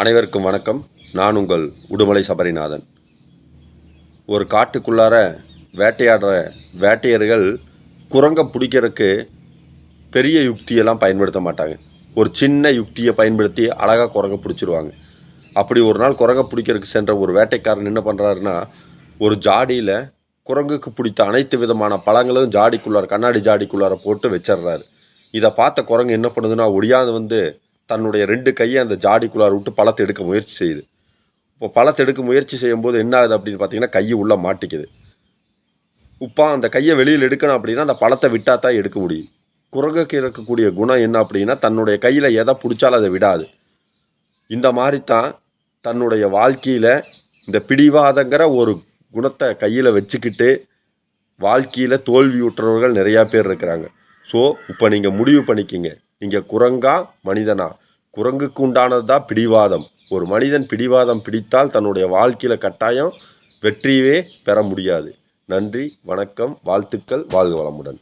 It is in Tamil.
அனைவருக்கும் வணக்கம். நான் உங்கள் உடுமலை சபரிநாதன். ஒரு காட்டுக்குள்ளார வேட்டையாடுற வேட்டையர்கள் குரங்கை பிடிக்கிறதுக்கு பெரிய யுக்தியெல்லாம் பயன்படுத்த மாட்டாங்க. ஒரு சின்ன யுக்தியை பயன்படுத்தி அழகாக குரங்கை பிடிச்சிருவாங்க. அப்படி ஒரு நாள் குரங்கை பிடிக்கிறதுக்கு சென்ற ஒரு வேட்டைக்காரன் என்ன பண்ணுறாருன்னா ஒரு ஜாடியில் குரங்குக்கு பிடித்த அனைத்து விதமான பழங்களும் ஜாடிக்குள்ளார கண்ணாடி ஜாடிக்குள்ளார போட்டு வச்சிடுறாரு. இதை பார்த்த குரங்கு என்ன பண்ணுதுன்னா ஒடியாந்து வந்து தன்னுடைய ரெண்டு கையை அந்த ஜாடிக்குள்ளார விட்டு பழத்தை எடுக்க முயற்சி செய்யுது. இப்போ பழத்தை எடுக்க முயற்சி செய்யும்போது என்ன ஆகுது அப்படின்னு பார்த்தீங்கன்னா கையை உள்ளே மாட்டிக்குது. உப்பா அந்த கையை வெளியில் எடுக்கணும் அப்படின்னா அந்த பழத்தை விட்டால் தான் எடுக்க முடியும். குரங்குக்கு இருக்கக்கூடிய குணம் என்ன அப்படின்னா தன்னுடைய கையில் எதை பிடிச்சாலும் அதை விடாது. இந்த மாதிரி தான் தன்னுடைய வாழ்க்கையில் இந்த பிடிவாதங்கிற ஒரு குணத்தை கையில் வச்சுக்கிட்டு வாழ்க்கையில் தோல்வியுற்றவர்கள் நிறையா பேர் இருக்கிறாங்க. ஸோ இப்போ நீங்கள் முடிவு பண்ணிக்கிங்க. நீங்கள் குரங்கா மனிதனா? குரங்குக்கு உண்டானது தான் பிடிவாதம். ஒரு மனிதன் பிடிவாதம் பிடித்தால் தன்னுடைய வாழ்க்கையில் கட்டாயம் வெற்றியவே பெற முடியாது. நன்றி வணக்கம் வாழ்த்துக்கள் வாழ்க வளமுடன்.